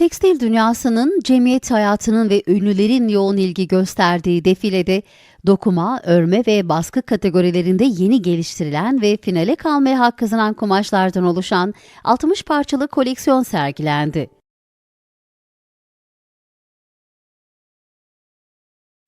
Tekstil dünyasının, cemiyet hayatının ve ünlülerin yoğun ilgi gösterdiği defilede dokuma, örme ve baskı kategorilerinde yeni geliştirilen ve finale kalmaya hak kazanan kumaşlardan oluşan 60 parçalı koleksiyon sergilendi.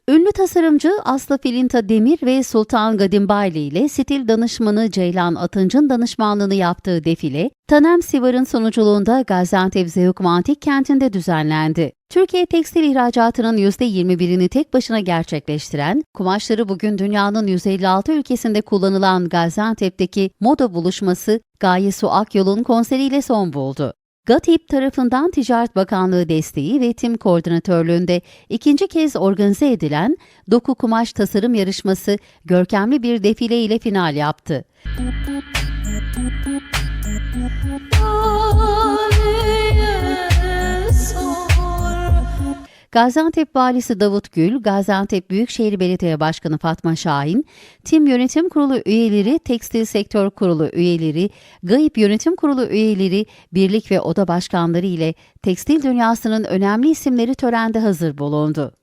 Ünlü tasarımcı Aslı Filinta Demir ve Sultan Gadimbayli ile stil danışmanı Ceylan Atınç'ın danışmanlığını yaptığı defile, Tanem Sivar'ın sunuculuğunda Gaziantep Zeyukma Antik Kenti'nde düzenlendi. Türkiye tekstil ihracatının %21'ini tek başına gerçekleştiren, kumaşları bugün dünyanın 156 ülkesinde kullanılan Gaziantep'teki moda buluşması Gaye Su Akyol'un konseriyle son buldu. GATİP tarafından Ticaret Bakanlığı desteği ve tim koordinatörlüğünde ikinci kez organize edilen Doku Kumaş Tasarım Yarışması görkemli bir defile ile final yaptı. Gaziantep Valisi Davut Gül, Gaziantep Büyükşehir Belediye Başkanı Fatma Şahin, Tim Yönetim Kurulu üyeleri, Tekstil Sektör Kurulu üyeleri, GAİP Yönetim Kurulu üyeleri, birlik ve oda başkanları ile tekstil dünyasının önemli isimleri törende hazır bulundu.